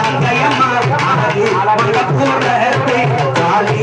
அங்கயம்மா அழகு மலக்கூரத்தை காளி